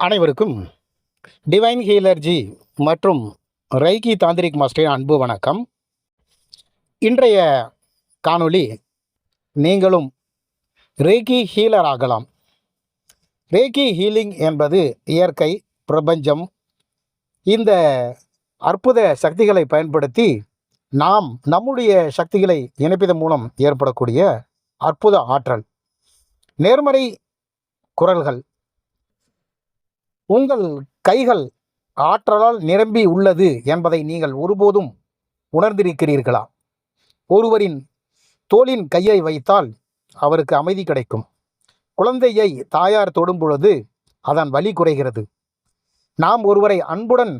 அனைவருக்கும் டிவைன் ஹீலர்ஜி மற்றும் ரைகி தாந்திரிக் மாஸ்டரின் அன்பு வணக்கம். இன்றைய காணொளி நீங்களும் ரேகி ஹீலர் ஆகலாம். ரேகி ஹீலிங் என்பது இயற்கை பிரபஞ்சம் இந்த அற்புத சக்திகளை பயன்படுத்தி நாம் நம்முடைய சக்திகளை இணைப்பதன் மூலம் ஏற்படக்கூடிய அற்புத ஆற்றல். நேர்மறை குரல்கள் உங்கள் கைகள் ஆற்றலால் நிரம்பி உள்ளது என்பதை நீங்கள் ஒருபோதும் உணர்ந்திருக்கிறீர்களா? ஒருவரின் தோளின் கையை வைத்தால் அவருக்கு அமைதி கிடைக்கும். குழந்தையை தாயார் தொடும் பொழுது அதன் வலி குறைகிறது. நாம் ஒருவரை அன்புடன்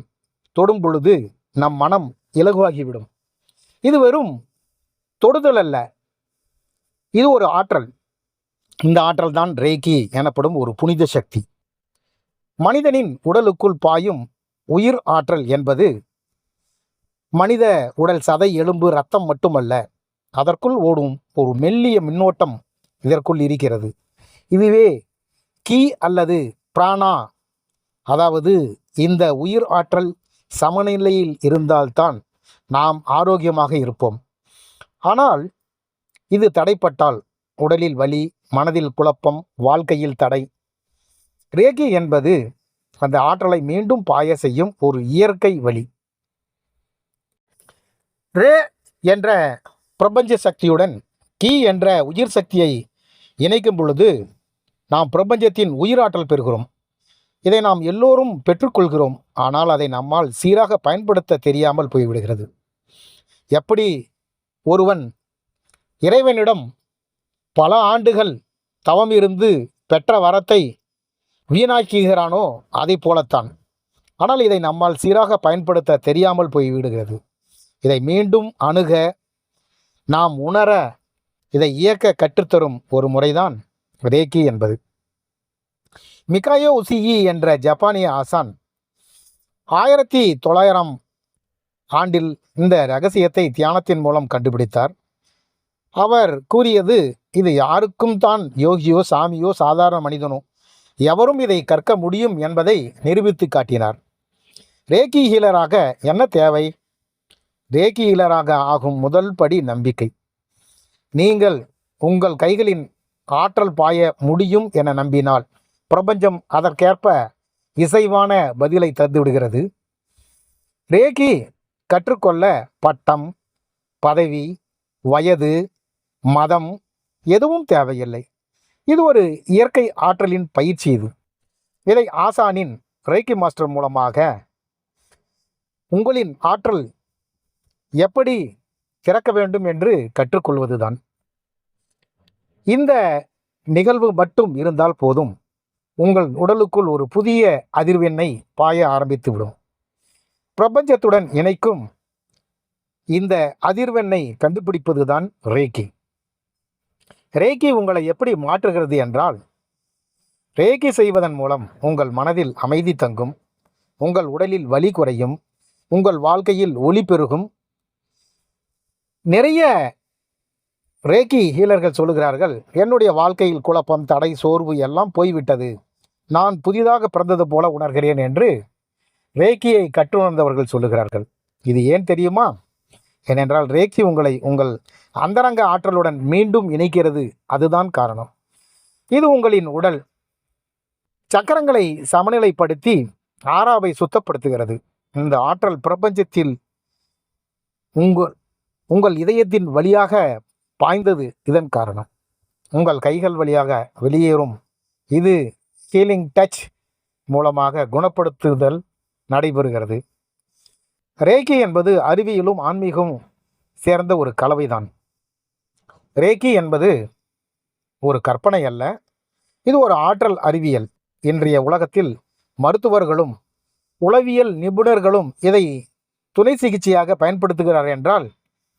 தொடும் பொழுது நம் மனம் இலகுவாகிவிடும். இது வெறும் தொடுதல் அல்ல. இது ஒரு ஆற்றல். இந்த ஆற்றல் தான் ரேக்கி எனப்படும் ஒரு புனித சக்தி. மனிதனின் உடலுக்குள் பாயும் உயிர் ஆற்றல் என்பது மனித உடல் சதை எலும்பு ரத்தம் மட்டுமல்ல அதற்குள் ஓடும் ஒரு மெல்லிய மின்னோட்டம் இதற்குள் இருக்கிறது. இதுவே கீ அல்லது பிராணா அதாவது இந்த உயிர் ஆற்றல் சமநிலையில் இருந்தால்தான் நாம் ஆரோக்கியமாக இருப்போம். ஆனால் இது தடைப்பட்டால் உடலில் வலி மனதில் குழப்பம் வாழ்க்கையில் தடை ரேகி என்பது அந்த ஆற்றலை மீண்டும் பாய செய்யும் ஒரு இயற்கை வழி. ரே என்ற பிரபஞ்ச சக்தியுடன் கி என்ற உயிர் சக்தியை இணைக்கும் பொழுது நாம் பிரபஞ்சத்தின் உயிராற்றல் பெறுகிறோம். இதை நாம் எல்லோரும் பெற்றுக்கொள்கிறோம். ஆனால் அதை நம்மால் சீராக பயன்படுத்த தெரியாமல் போய்விடுகிறது. எப்படி ஒருவன் இறைவனிடம் பல ஆண்டுகள் தவம் இருந்து பெற்ற வரத்தை வீணாக்குகிறானோ அதை போலத்தான். ஆனால் இதை நம்மால் சீராக பயன்படுத்த தெரியாமல் போய்விடுகிறது இதை மீண்டும் அணுக நாம் உணர இதை இயக்க கற்றுத்தரும் ஒரு முறைதான் ரேக்கி என்பது. மிகாயோ உசியி என்ற ஜப்பானிய ஆசான் ஆயிரத்தி தொள்ளாயிரம் ஆண்டில் இந்த ரகசியத்தை தியானத்தின் மூலம் கண்டுபிடித்தார். அவர் கூறியது இது யாருக்கும் தான் யோகியோ சாமியோ சாதாரண மனிதனோ. எவரும் இதை கற்க முடியும் என்பதை நிரூபித்து காட்டினார். ரேக்கி ஹீலராக என்ன தேவை? ரேக்கி ஹீலராக ஆகும் முதல் படி நம்பிக்கை. நீங்கள் உங்கள் கைகளின் ஆற்றல் பாய முடியும் என நம்பினால் பிரபஞ்சம் அதற்கேற்ப இசைவான பதிலை தந்துவிடுகிறது. ரேகி கற்றுக்கொள்ள பட்டம் பதவி வயது மதம் எதுவும் தேவையில்லை. இது ஒரு இயற்கை ஆற்றலின் பயிற்சி இது. இதை ஆசானின் ரேக்கி மாஸ்டர் மூலமாக உங்களின் ஆற்றல் எப்படி திறக்க வேண்டும் என்று கற்றுக்கொள்வதுதான். இந்த நிகழ்வு மட்டும் இருந்தால் போதும். உங்கள் உடலுக்குள் ஒரு புதிய அதிர்வெண்ணை பாய ஆரம்பித்துவிடும் பிரபஞ்சத்துடன் இணைக்கும் இந்த அதிர்வெண்ணை கண்டுபிடிப்பதுதான் ரேக்கி. ரேக்கி உங்களை எப்படி மாற்றுகிறது என்றால் ரேக்கி செய்வதன் மூலம் உங்கள் மனதில் அமைதி தங்கும் உங்கள் உடலில் வலி குறையும் உங்கள் வாழ்க்கையில் ஒளி பெருகும். நிறைய ரேக்கி ஹீலர்கள் சொல்லுகிறார்கள் என்னுடைய வாழ்க்கையில் குழப்பம் தடை சோர்வு எல்லாம் போய்விட்டது. நான் புதிதாக பிறந்தது போல உணர்கிறேன் என்று ரேக்கியை கற்றுணர்ந்தவர்கள் சொல்லுகிறார்கள். இது ஏன் தெரியுமா? ஏனென்றால் ரேக்கி உங்களை உங்கள் அந்தரங்க ஆற்றலுடன் மீண்டும் இணைக்கிறது. அதுதான் காரணம். இது உங்களின் உடல். சக்கரங்களை சமநிலைப்படுத்தி ஆறாவை சுத்தப்படுத்துகிறது. இந்த ஆற்றல் பிரபஞ்சத்தில் உங்கள் உங்கள் இதயத்தின் வழியாக பாய்ந்தது. இதன் காரணம். உங்கள் கைகள் வழியாக வெளியேறும். இது ஹீலிங் டச் மூலமாக குணப்படுத்துதல் நடைபெறுகிறது. ரேக்கி என்பது அறிவியலும் ஆன்மீகமும் சேர்ந்த ஒரு கலவைதான். ரேக்கி என்பது ஒரு கற்பனை அல்ல இது ஒரு ஆற்றல் அறிவியல். இன்றைய உலகத்தில் மருத்துவர்களும் உளவியல் நிபுணர்களும் இதை துணை சிகிச்சையாக பயன்படுத்துகிறார் என்றால்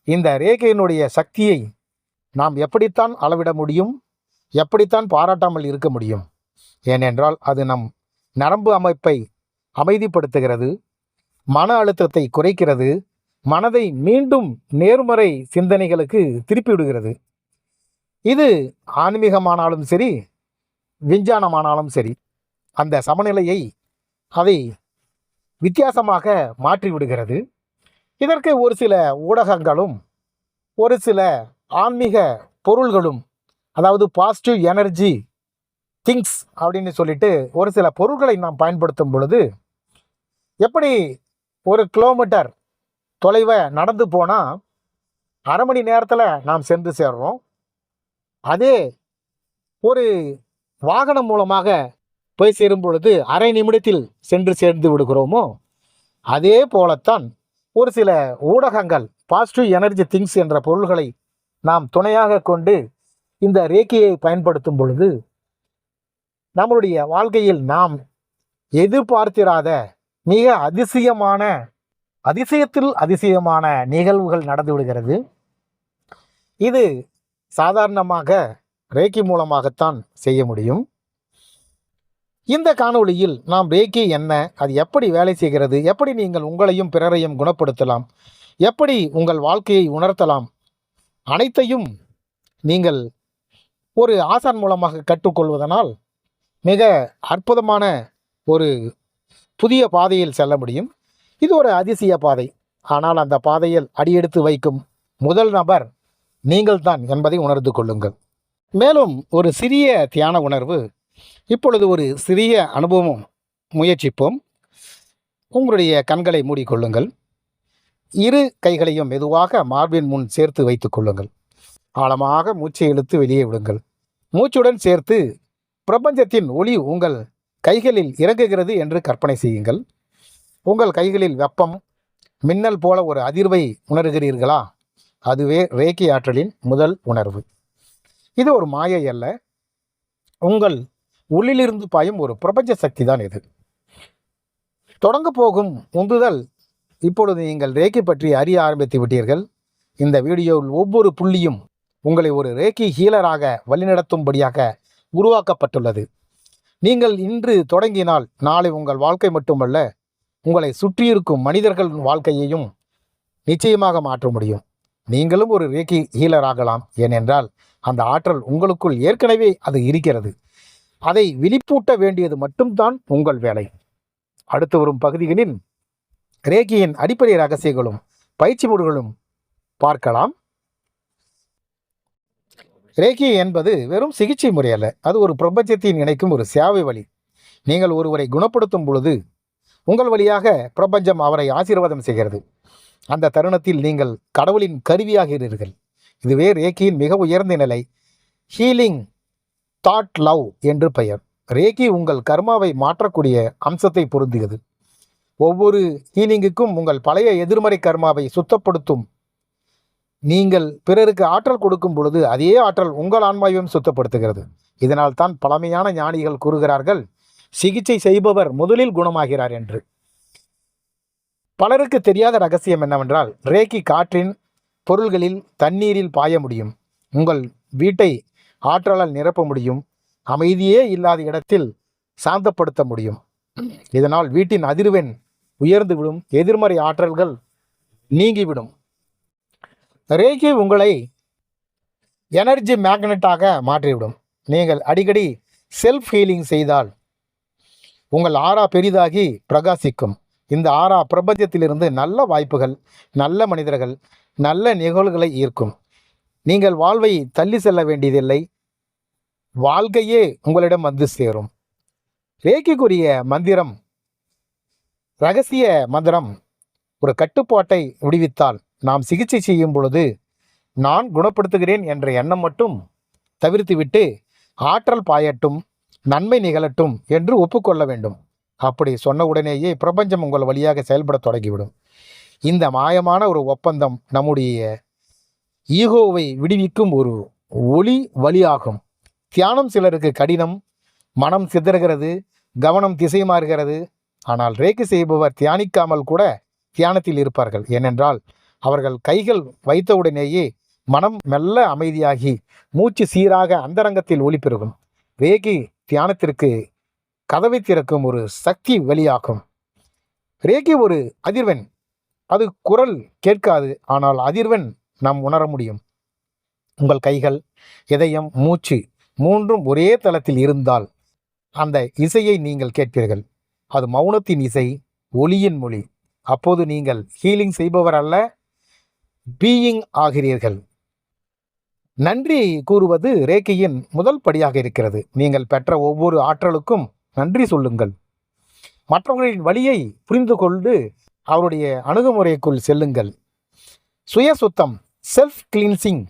இந்த ரேகையினுடைய சக்தியை நாம் எப்படித்தான் அளவிட முடியும் எப்படித்தான் பாராட்டாமல் இருக்க முடியும்? ஏனென்றால் அது நம் நரம்பு அமைப்பை அமைதிப்படுத்துகிறது. மன அழுத்தத்தை குறைக்கிறது. மனதை மீண்டும் நேர்மறை சிந்தனைகளுக்கு திருப்பி விடுகிறது இது ஆன்மீகமானாலும் சரி விஞ்ஞானமானாலும் சரி அந்த சமநிலையை அதை வித்தியாசமாக மாற்றிவிடுகிறது. இதற்கு ஒரு சில ஊடகங்களும் ஒரு சில ஆன்மீக பொருள்களும் அதாவது பாசிட்டிவ் எனர்ஜி திங்ஸ் அப்படின்னு சொல்லிட்டு ஒரு சில பொருட்களை நாம் பயன்படுத்தும் பொழுது எப்படி ஒரு கிலோமீட்டர் தொலைவை நடந்து போனால் அரை மணி நேரத்தில் நாம் சென்று சேர்றோம். அதே ஒரு வாகனம் மூலமாக போய் சேரும் பொழுது அரை நிமிடத்தில் சென்று சேர்ந்து விடுகிறோமோ? அதே போலத்தான் ஒரு சில ஊடகங்கள் பாசிட்டிவ் எனர்ஜி திங்ஸ் என்ற பொருள்களை நாம் துணையாக கொண்டு இந்த ரேக்கியை பயன்படுத்தும் பொழுது நம்மளுடைய வாழ்க்கையில் நாம் எதிர்பார்த்திராத மிக அதிசயமான அதிசயத்தில் அதிசயமான நிகழ்வுகள் நடந்து விடுகிறது. இது சாதாரணமாக ரேக்கி மூலமாகத்தான் செய்ய முடியும். இந்த காணொளியில் நாம் ரேக்கி என்ன அது எப்படி வேலை செய்கிறது எப்படி நீங்கள் உங்களையும் பிறரையும் குணப்படுத்தலாம் எப்படி உங்கள் வாழ்க்கையை உணர்த்தலாம் அனைத்தையும் நீங்கள் ஒரு ஆசான் மூலமாக கற்றுக்கொள்வதனால் மிக அற்புதமான ஒரு புதிய பாதையில் செல்ல முடியும். இது ஒரு அதிசய பாதை. ஆனால் அந்த பாதையில் அடியெடுத்து வைக்கும் முதல் நபர் நீங்கள்தான் என்பதை உணர்ந்து கொள்ளுங்கள். மேலும் ஒரு சிறிய தியான உணர்வு. இப்பொழுது ஒரு சிறிய அனுபவம் முயற்சிப்போம். உங்களுடைய கண்களை மூடிக்கொள்ளுங்கள். இரு கைகளையும் மெதுவாக மார்பின் முன் சேர்த்து வைத்துக் கொள்ளுங்கள். ஆழமாக மூச்சை இழுத்து வெளியே விடுங்கள். மூச்சுடன் சேர்த்து பிரபஞ்சத்தின் ஒளி உங்கள் கைகளில் இறங்குகிறது என்று கற்பனை செய்யுங்கள். உங்கள் கைகளில் வெப்பம் மின்னல் போல ஒரு அதிர்வை உணர்கிறீர்களா? அதுவே ரேக்கி ஆற்றலின் முதல் உணர்வு. இது ஒரு மாயை அல்ல. உங்கள் உள்ளிலிருந்து பாயும் ஒரு பிரபஞ்ச சக்தி தான் இது. தொடங்க போகும் உந்துதல். இப்பொழுது நீங்கள் ரேக்கி பற்றி அறிய ஆரம்பித்து விட்டீர்கள். இந்த வீடியோவில் ஒவ்வொரு புள்ளியும் உங்களை ஒரு ரேக்கி ஹீலராக வழிநடத்தும்படியாக உருவாக்கப்பட்டுள்ளது. நீங்கள் இன்று தொடங்கினால் நாளை உங்கள் வாழ்க்கை மட்டுமல்ல உங்களை சுற்றியிருக்கும் மனிதர்கள் வாழ்க்கையையும் நிச்சயமாக மாற்ற முடியும். நீங்களும் ஒரு ரேக்கி ஹீலர் ஆகலாம். ஏனென்றால் அந்த ஆற்றல் உங்களுக்குள் ஏற்கனவே அது இருக்கிறது. அதை விழிப்பூட்ட வேண்டியது மட்டும்தான் உங்கள் வேலை. அடுத்து வரும் பகுதிகளில் ரேக்கியின் அடிப்படை ரகசியங்களும் பயிற்சி முறைகளும் பார்க்கலாம். ரேக்கி என்பது வெறும் சிகிச்சை முறை அல்ல. அது ஒரு பிரபஞ்சத்தின் இணைக்கும் ஒரு சேவை வழி. நீங்கள் ஒருவரை குணப்படுத்தும் பொழுது உங்கள் வழியாக பிரபஞ்சம் அவரை ஆசீர்வாதம் செய்கிறது. அந்த தருணத்தில் நீங்கள் கடவுளின் கருவியாகிறீர்கள். இதுவே ரேக்கியின் மிக உயர்ந்த நிலை. ஹீலிங் தாட் லவ் என்று பெயர். ரேக்கி உங்கள் கர்மாவை மாற்றக்கூடிய அம்சத்தை பொருந்தியது. ஒவ்வொரு ஹீலிங்குக்கும் உங்கள் பழைய எதிர்மறை கர்மாவை சுத்தப்படுத்தும் நீங்கள் பிறருக்கு ஆற்றல் கொடுக்கும் பொழுது அதே ஆற்றல் உங்கள் ஆன்மாவையும் சுத்தப்படுத்துகிறது. இதனால் தான் பழமையான ஞானிகள் கூறுகிறார்கள் சிகிச்சை செய்பவர் முதலில் குணமாகிறார் என்று. பலருக்கு தெரியாத ரகசியம் என்னவென்றால் ரேக்கி காற்றின் பொருள்களில் தண்ணீரில் பாய முடியும். உங்கள் வீட்டை ஆற்றலால் நிரப்ப முடியும். அமைதியே இல்லாத இடத்தில் சாந்தப்படுத்த முடியும். இதனால் வீட்டின் அதிர்வெண் உயர்ந்துவிடும் எதிர்மறை ஆற்றல்கள் நீங்கிவிடும். ரேகி உங்களை எனர்ஜி மேக்னெட்டாக மாற்றிவிடும். நீங்கள் அடிக்கடி செல்ஃப் ஹீலிங் செய்தால் உங்கள் ஆறா பெரிதாகி பிரகாசிக்கும். இந்த ஆறா பிரபஞ்சத்திலிருந்து நல்ல வாய்ப்புகள் நல்ல மனிதர்கள் நல்ல நிகழ்வுகளை ஈர்க்கும். நீங்கள் வாழ்வை தள்ளி செல்ல வேண்டியதில்லை. வாழ்க்கையே உங்களிடம் வந்து சேரும். ரேக்கிக்குரிய மந்திரம் ரகசிய மந்திரம் ஒரு கட்டுப்பாட்டை விடுவித்தால் நாம் சிகிச்சை செய்யும் பொழுது நான் குணப்படுத்துகிறேன் என்ற எண்ணம் மட்டும் தவிர்த்துவிட்டு ஆற்றல் பாயட்டும் நன்மை நிகழட்டும் என்று ஒப்புக்கொள்ள வேண்டும். அப்படி சொன்ன உடனேயே பிரபஞ்சம் உங்கள் வழியாக செயல்பட தொடங்கிவிடும். இந்த மாயமான ஒரு ஒப்பந்தம் நம்முடைய ஈகோவை விடுவிக்கும் ஒரு ஒளி வழியாகும். தியானம் சிலருக்கு கடினம் மனம் சிதறுகிறது கவனம் திசை மாறுகிறது. ஆனால் ரேக்கு செய்பவர் தியானிக்காமல் கூட தியானத்தில் இருப்பார்கள். ஏனென்றால் அவர்கள் கைகள் வைத்தவுடனேயே மனம் மெல்ல அமைதியாகி மூச்சு சீராக அந்தரங்கத்தில் ஒளி பெருகும் ரேகி தியானத்திற்கு கதவை திறக்கும் ஒரு சக்தி வெளியாகும். ரேகி ஒரு அதிர்வெண். அது குரல் கேட்காது ஆனால் அதிர்வெண் நாம் உணர முடியும். உங்கள் கைகள் இதயம் மூச்சு மூன்றும் ஒரே தளத்தில் இருந்தால் அந்த இசையை நீங்கள் கேட்பீர்கள். அது மௌனத்தின் இசை ஒளியின் மொழி. அப்போது நீங்கள் ஹீலிங் செய்பவர் அல்ல பீயிங் ஆகிறீர்கள். நன்றி கூறுவது ரேக்கியின் முதல் படியாக இருக்கிறது. நீங்கள் பெற்ற ஒவ்வொரு ஆற்றலுக்கும் நன்றி சொல்லுங்கள். மற்றவர்களின் வழியை புரிந்து கொண்டு அவருடைய அணுகுமுறைக்குள் செல்லுங்கள். சுய சுத்தம் செல்ஃப் கிளீன்சிங்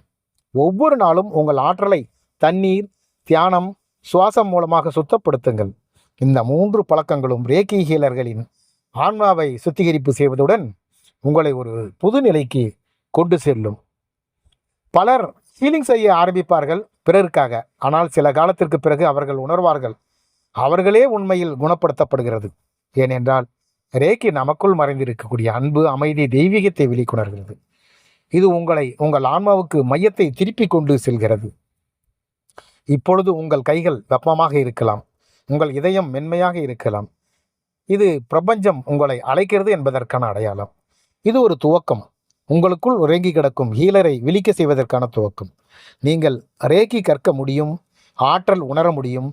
ஒவ்வொரு நாளும் உங்கள் ஆற்றலை தண்ணீர் தியானம் சுவாசம் மூலமாக சுத்தப்படுத்துங்கள். இந்த மூன்று பழக்கங்களும் ரேக்கி ஹீலர்களின் ஆன்மாவை சுத்திகரிப்பு செய்வதுடன் உங்களை ஒரு புது நிலைக்கு கொண்டு செல்லும். பலர் ஹீலிங் செய்ய ஆரம்பிப்பார்கள் பிறருக்காக. ஆனால் சில காலத்திற்கு பிறகு அவர்கள் உணர்வார்கள் அவர்களே உண்மையில் குணப்படுத்தப்படுகிறது. ஏனென்றால் ரேக்கி நமக்குள் மறைந்திருக்கக்கூடிய அன்பு அமைதி தெய்வீகத்தை வெளிக்கொணர்கிறது. இது உங்களை உங்கள் ஆன்மாவுக்கு மையத்தை திருப்பி கொண்டு செல்கிறது. இப்பொழுது உங்கள் கைகள் வெப்பமாக இருக்கலாம் உங்கள் இதயம் மென்மையாக இருக்கலாம். இது பிரபஞ்சம் உங்களை அழைக்கிறது என்பதற்கான அடையாளம். இது ஒரு துவக்கம். உங்களுக்குள் உறங்கி கிடக்கும் ஹீலரை விழிக்க செய்வதற்கான துவக்கம். நீங்கள் ரேக்கி கற்க முடியும் ஆற்றல் உணர முடியும்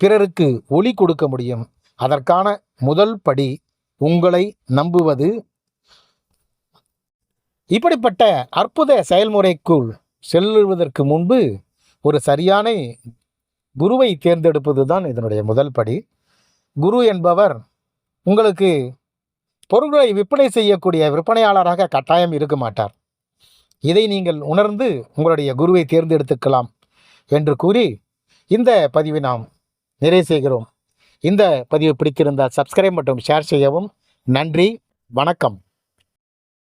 பிறருக்கு ஒளி கொடுக்க முடியும். அதற்கான முதல் படி உங்களை நம்புவது. இப்படிப்பட்ட அற்புத செயல்முறைக்குள் செல்லுவதற்கு முன்பு ஒரு சரியான குருவை தேர்ந்தெடுப்பது தான் இதனுடைய முதல் படி. குரு என்பவர் உங்களுக்கு பொருட்களை விற்பனை செய்யக்கூடிய விற்பனையாளராக கட்டாயம் இருக்க மாட்டார். இதை நீங்கள் உணர்ந்து உங்களுடைய குருவை தேர்ந்தெடுத்துக்கலாம் என்று கூறி இந்த பதிவை நாம் நிறைவு செய்கிறோம். இந்த பதிவு பிடித்திருந்தால் சப்ஸ்கிரைப் மற்றும் ஷேர் செய்யவும். நன்றி வணக்கம்.